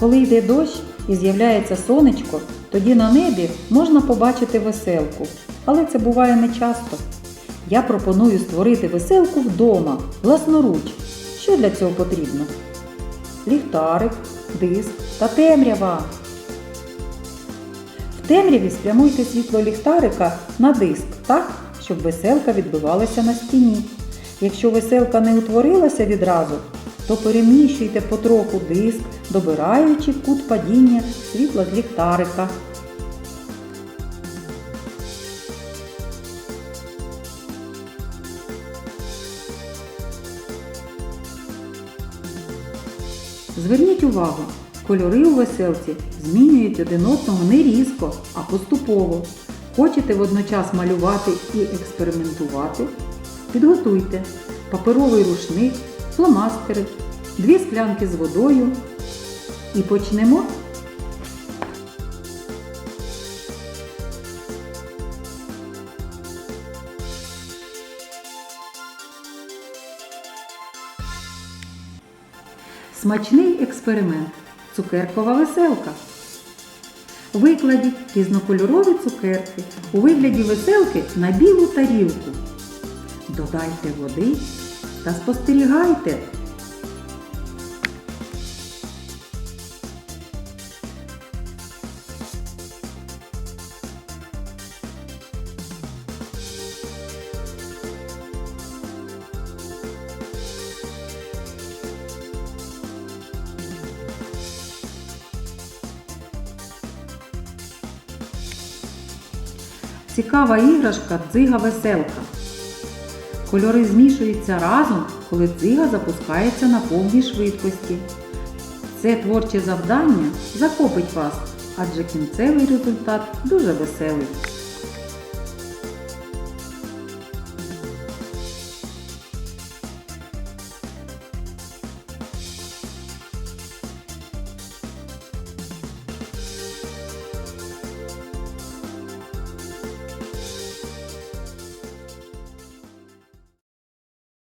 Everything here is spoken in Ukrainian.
Коли йде дощ і з'являється сонечко, тоді на небі можна побачити веселку. Але це буває не часто. Я пропоную створити веселку вдома, власноруч. Що для цього потрібно? Ліхтарик, диск та темрява. В темряві спрямуйте світло ліхтарика на диск так, щоб веселка відбивалася на стіні. Якщо веселка не утворилася відразу, то переміщуйте потроху диск, добираючи кут падіння світла з ліхтарика. Зверніть увагу, кольори у веселці змінюють один одного не різко, а поступово. Хочете водночас малювати і експериментувати? Підготуйте паперовий рушник, фломастери, дві склянки з водою. І почнемо. Смачний експеримент. Цукеркова веселка. Викладіть різнокольорові цукерки у вигляді веселки на білу тарілку. Додайте води та спостерігайте. Цікава іграшка дзига веселка. Кольори змішуються разом, коли цига запускається на повній швидкості. Це творче завдання захопить вас, адже кінцевий результат дуже веселий.